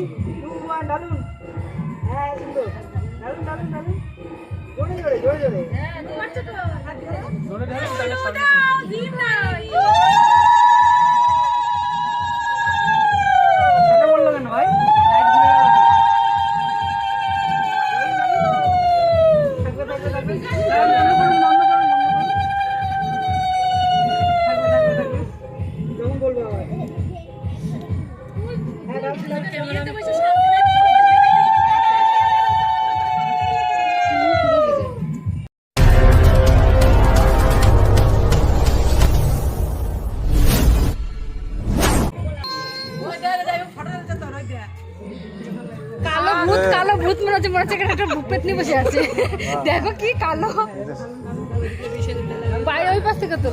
Yeah. বসে আছে। দেখো কি কালো। বাইরে ওই পাশ থেকে তো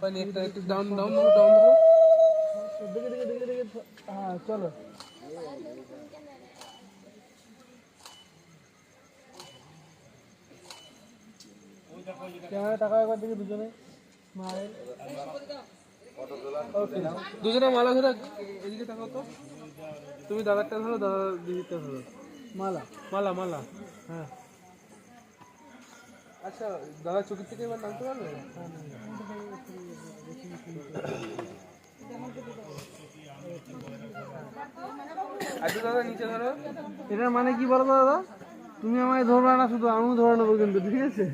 ডাউন ডাউন ডাউন দেখে দেখে দেখে দেখে হ্যাঁ চলো টাকা একবার দেখে দুজনে? ওকে। দুজনে মালা ধরে এদিকে তাকাও তো। তুমি দাদারটা ধরো দাদা দিদিটা ধরো। মালা। মালা মালা। হ্যাঁ। আচ্ছা দাদা চোখের থেকে এবার নামতে পারবে? ধরো এটার মানে কি বলো দাদা? তুমি আমায় ধরবে না শুধু আমিও ধরে নেব কিন্তু ঠিক আছে?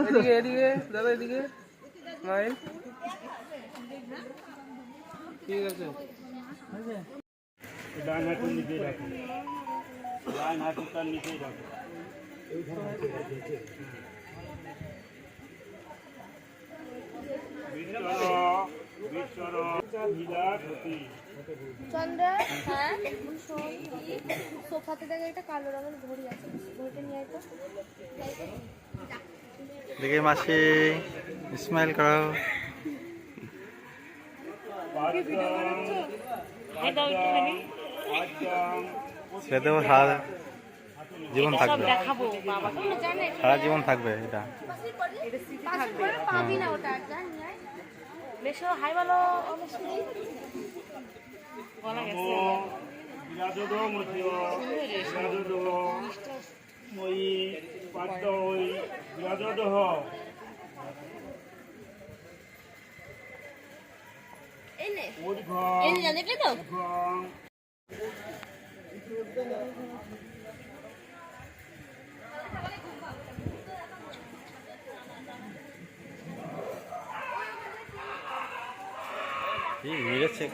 এদিকে এদিকে দাদা এদিকে। স্মাইল ঠিক আছে। ডান হাতের নিচে রাখুন ডান হাতের নিচে রাখুন চন্দ্রা হ্যাঁ? সোফাতে দেখে একটা কালো রঙের ঘড়ি আছে। ঘড়িটা নিয়ে আয় তো। দেখে মাসি স্মাইল করো। সেটা তো সারা জীবন থাকবে। সারা জীবন থাকবে এটা। পাবি না ওটা বেশি হাই ভালো অবশ্যই। বিরাজদ মধ্য বিরাজদ মই পাদ্য ওই বিরাজদ দেখলে তো? কি মিলেছে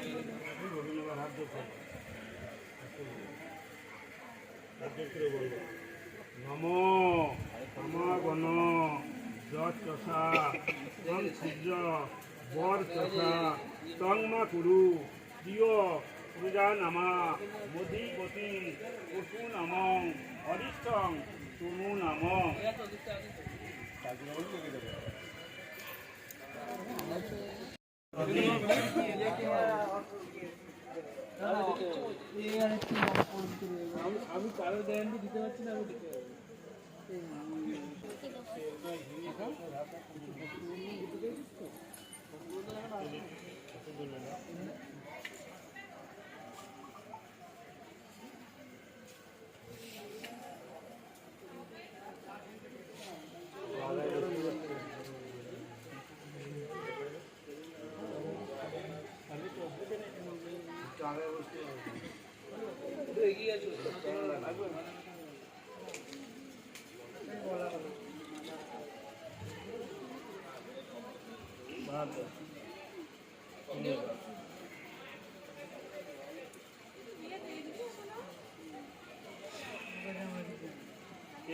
নম সমাগণ যশা তং সূর্য বর চষা, তং মা কুরু, প্রিয় পূজা নামা মধিপতি পশু নাম, অরিষ্টং তুমু নাম। আমি কারও গ্যারান্টি দিতে পারছি না আমি দিতে পারব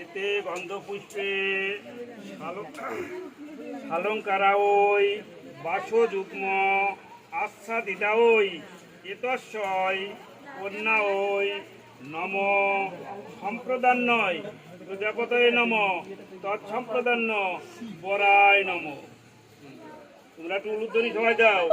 এতে গন্ধপুষ্পে অলঙ্কারা ওই বাসযুগ্ম আচ্ছাদিতা ওই এতস্যয় কন্যা ওই নম। সম্প্রদান্নয় প্রজাপতয়ে নম তৎসম্প্রদান্য বরায় নম। তোমরা একটু উলুধ্বনি সবাই দাও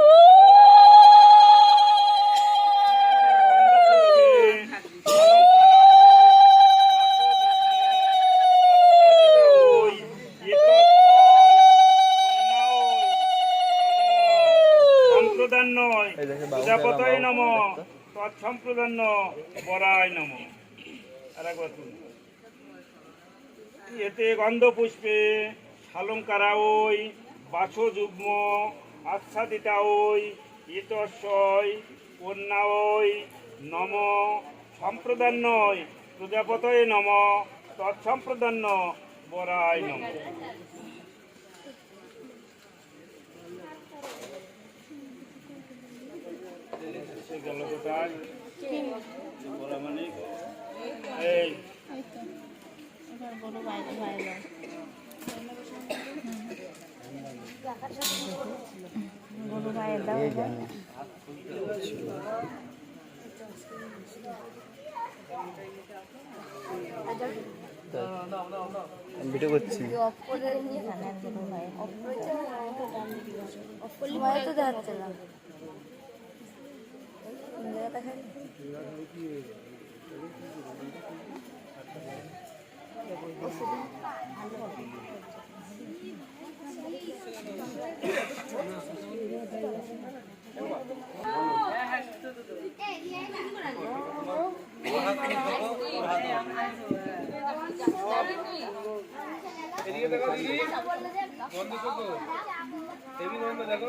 তৎসম্প্রদান্য বরায় নম। আর একবার এতে গন্ধ পুষ্পে সালঙ্কারা ওই বাছ যুগ্ম আচ্ছাদিতা ওই ইতস্বয় কন্যা ওই নম। সম্প্রদান নয় প্রজাপতয়ে নম। তৎসম্প্রদান্য বরায় নম। সে গেল কোথায় মানে এই ভিডিও করছি তো দেখাচ্ছে না এদিকে দেখো দিদি বন্ধ করো হেভি বন্ধ দেখো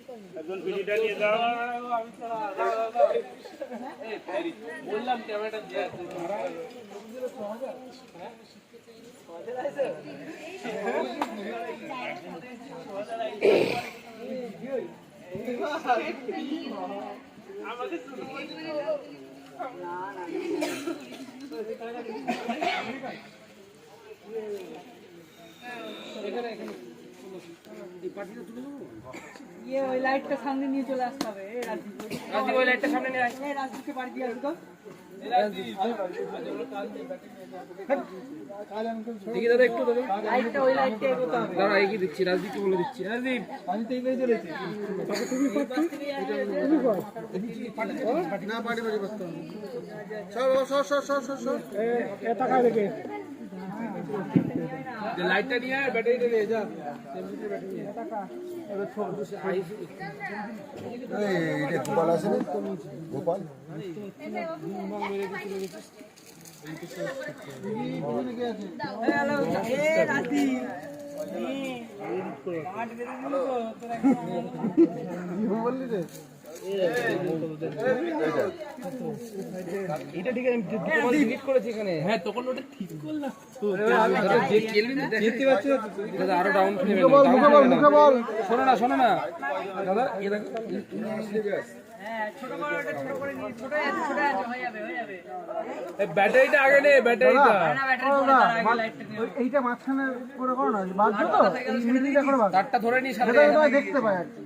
একজন পিড়িটা নিয়ে দাও বললাম ক্যামেরাটা দিয়ে ইয়ে ওই লাইটটা সামনে নিয়ে চলে আসতে হবে রাজদীপ। ওই লাইটটা সামনে নিয়ে আয়। রাজদীপকে বাড়ি দিয়ে আসতো দেখি দাদা একটু দাদা। এগিয়ে দিচ্ছি? রাজদীপকে বলে দিচ্ছি। রাজদীপ। আমি তো এগিয়ে চলেছি না পাটি পাটি বসতে হবে। সর সর সর সর সর সর। যে লাইটটা নিয়ে আয় ব্যাটারিটা নিয়ে যা গোপাল আছে গোপাল এই রাজদীপ এটা ঠিক আছে ডিলিট করেছি এখানে। হ্যাঁ তখন ওটা ঠিক করলাম যে কেলভিন দেখতে পাচ্ছ? দাদা আরও ডাউন ফ্লেমে মুখে বল মুখে বল শোনো না শোনো না। দাদা এ দেখো। হ্যাঁ ছোট বড় ওটা ছোট করে নিয়ে ছোট আছে ছোট আছে হয়ে যাবে হয়ে যাবে। এই ব্যাটারিটা আগে নে এইটা মাঝখানে করে করো না বাদ তারটা ধরে নি সাথে দেখতে পাই আর কি।